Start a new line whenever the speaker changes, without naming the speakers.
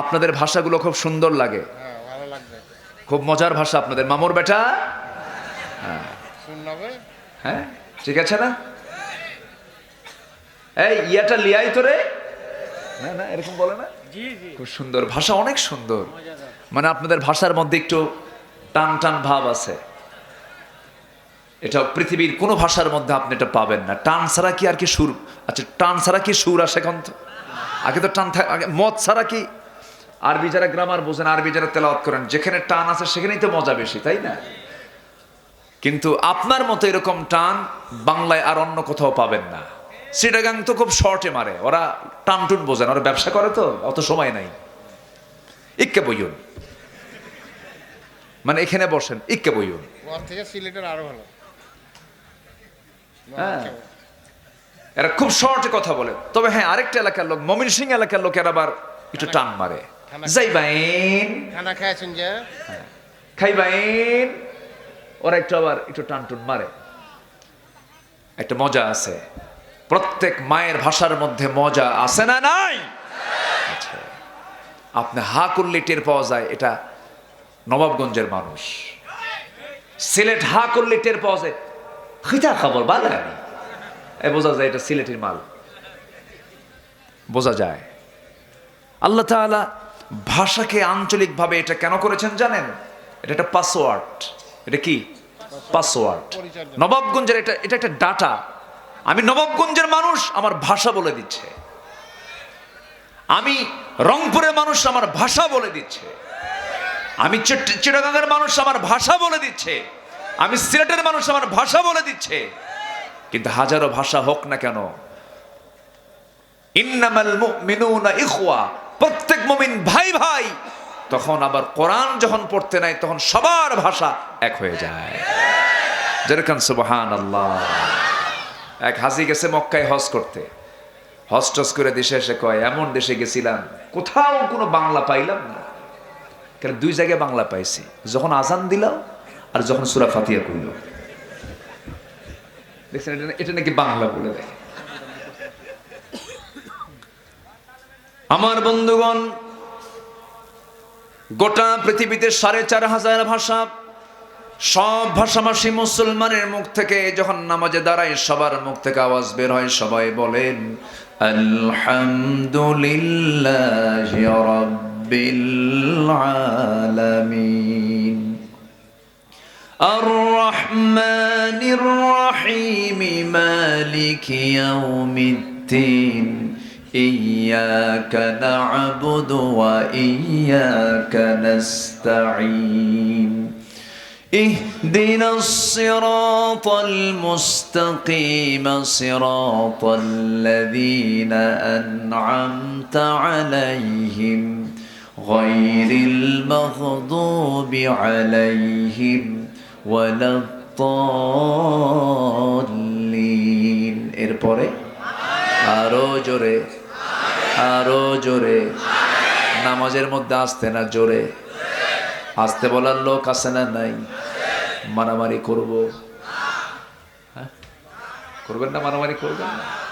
আপনাদের ভাষাগুলো খুব সুন্দর লাগে।
হ্যাঁ
খুব মজার ভাষা আপনাদের। মামুর বেটা? হ্যাঁ। ঠিক আছে না? এই ইয়াটা লিয়াই তোরে? না না এরকম বলে না?
জি জি।
খুব সুন্দর। ভাষা অনেক সুন্দর। মানে আপনাদের ভাষার মধ্যে একটু টান টান ভাব আছে। এটা পৃথিবীর কোনো ভাষার মধ্যে আপনি এটা পাবেন না। টান ছাড়া কি আর কি সুর? আচ্ছা টান ছাড়া কি সুর আসে এখন তো আগে তো টান থাক আগে মদ ছাড়া কি আরবি যারা গ্রামার বোঝেন আরবি যারা তেলাওয়াত করেন যেখানে টান আছে সেখানেই তো মজা বেশি তাই না? কিন্তু আপনার মতো এরকম টান বাংলায় আর অন্য কোথাও পাবেন না। সিটাগাং তো খুব শর্টে মারে ওরা টান টুন বোঝেন ওরা ব্যবসা করে তো অত সময় নাই। ইক্কে বইয়ুন। মানে এখানে বসেন ইক্কে বইয়ুন। হ্যাঁ। এরা খুব শর্টে কথা বলে। তবে হ্যাঁ আরেকটা এলাকার লোক মমিন সিং এলাকার লোক লোকের আবার একটু টান মারে। যাইবাইন
খানা খাইছেন যে
খাইবাইন ওরা একটু আবার একটু টান টুন মারে একটা মজা আছে। প্রত্যেক মায়ের ভাষার মধ্যে মজা আছে না নাই? আচ্ছা। আপনি হা করলে টের পাওয়া যায় এটা নবাবগঞ্জের মানুষ। সিলেট হা করলে টের পাওয়া যায়। খিতা খবর বালা এ বোঝা যায় এটা সিলেটের মাল। বোঝা যায়। আল্লাহ তাআলা ভাষাকে আঞ্চলিকভাবে এটা কেন করেছেন জানেন? এটা একটা পাসওয়ার্ড এটা কি? পাসওয়ার্ড নবাবগঞ্জের এটা এটা একটা ডাটা। আমি নবাবগঞ্জের মানুষ, আমার ভাষা বলে দিচ্ছে। আমি রংপুরের মানুষ, আমার ভাষা বলে দিচ্ছে। আমি চিট- চিটাগাঙের মানুষ, আমার ভাষা বলে দিচ্ছে। আমি সিলেটের মানুষ, আমার ভাষা বলে দিচ্ছে। কিন্তু হাজারো ভাষা হোক না কেন, ইন্নামাল মুমিনুনা ইখওয়া। প্রত্যেক মুমিন ভাই ভাই, তখন আবার কোরআন যখন পড়তে নাই, তখন সবার ভাষা এক হয়ে যায়। যেরকম সুবহান আল্লাহ এক হাসি গেছে মক্কায় হজ করতে। হজ টস করে দেশে এসে কয়, এমন দেশে গেছিলাম, কোথাও কোনো বাংলা পাইলাম না। কারণ দুই জায়গায় বাংলা পাইছি। যখন আজান দিলাম আর যখন সুরা ফাতিয়া কইল। দেখছেন, এটা নাকি বাংলা বলে দেয় আমার বন্ধুগণ গোটা পৃথিবীতে সাড়ে চার হাজার ভাষা সব ভাষাভাষী মুসলমানের মুখ থেকে যখন নামাজে দাঁড়ায় সবার মুখ থেকে আওয়াজ বের হয় সবাই বলেন আলহামদুলিল্লাহ রব্বিল আলামিন الرحمن الرحيم مالك يوم الدين إياك نعبد وإياك نستعين اهدنا الصراط المستقيم صراط الذين أنعمت عليهم غير المغضوب عليهم ولا الضالين এরপরে আরো জোরে আরও জোরে। নামাজের মধ্যে আসতে না জোরে। আসতে বলার লোক আছে না নাই? মারামারি করব। হ্যাঁ? করবেন না মারামারি করবেন না?